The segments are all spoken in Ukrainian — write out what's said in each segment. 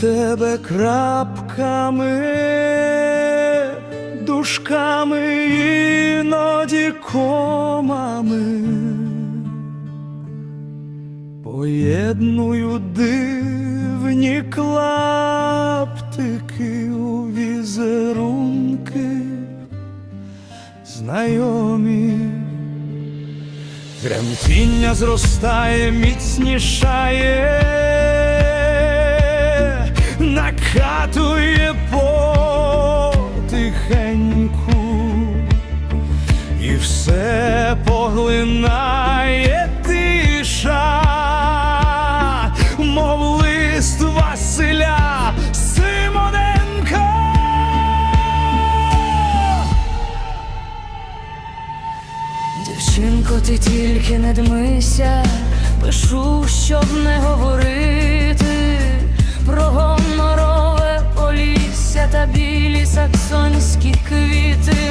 тебе крапками, дужками, іноді комами. Поєдную дивні клаптики у візерунки знайомі. Тремтіння зростає, міцнішає, накатує потихеньку, і все поглинає тиша, мов лист Василя Симоненка. Дівчинко, ти тільки не дмися, пишу, щоб не говорити про саксонські квіти,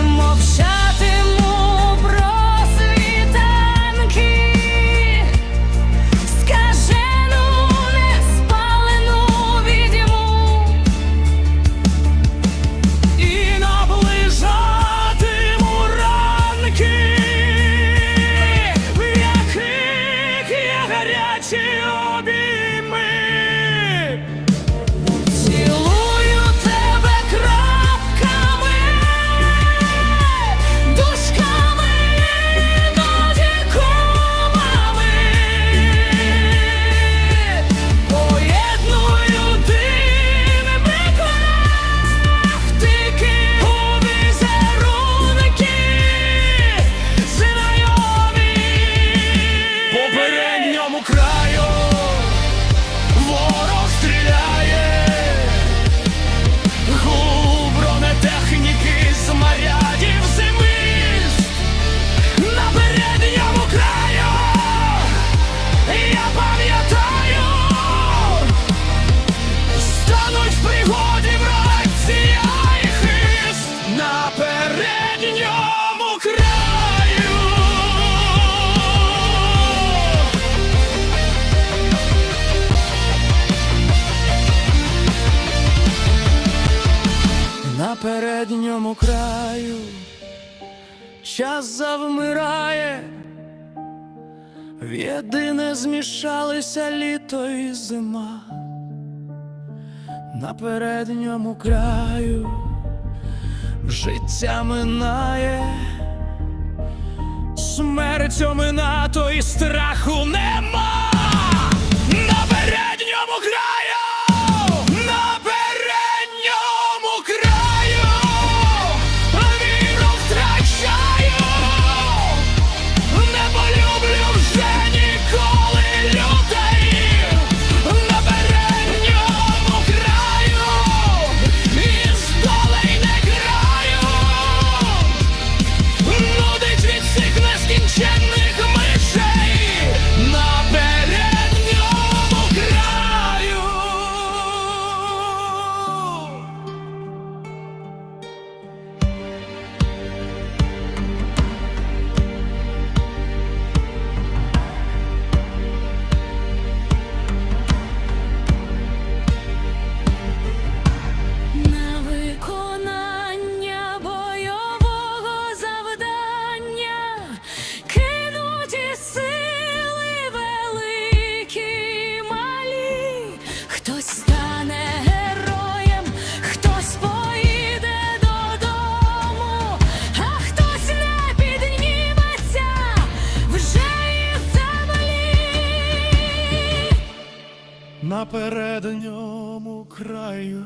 краю час завмирає, в єдине змішалися літо і зима. На передньому краю життя минає, смерть омина, то і страху нема. Хтось стане героєм, хтось поїде додому, а хтось не підніметься вже із землі. На передньому краю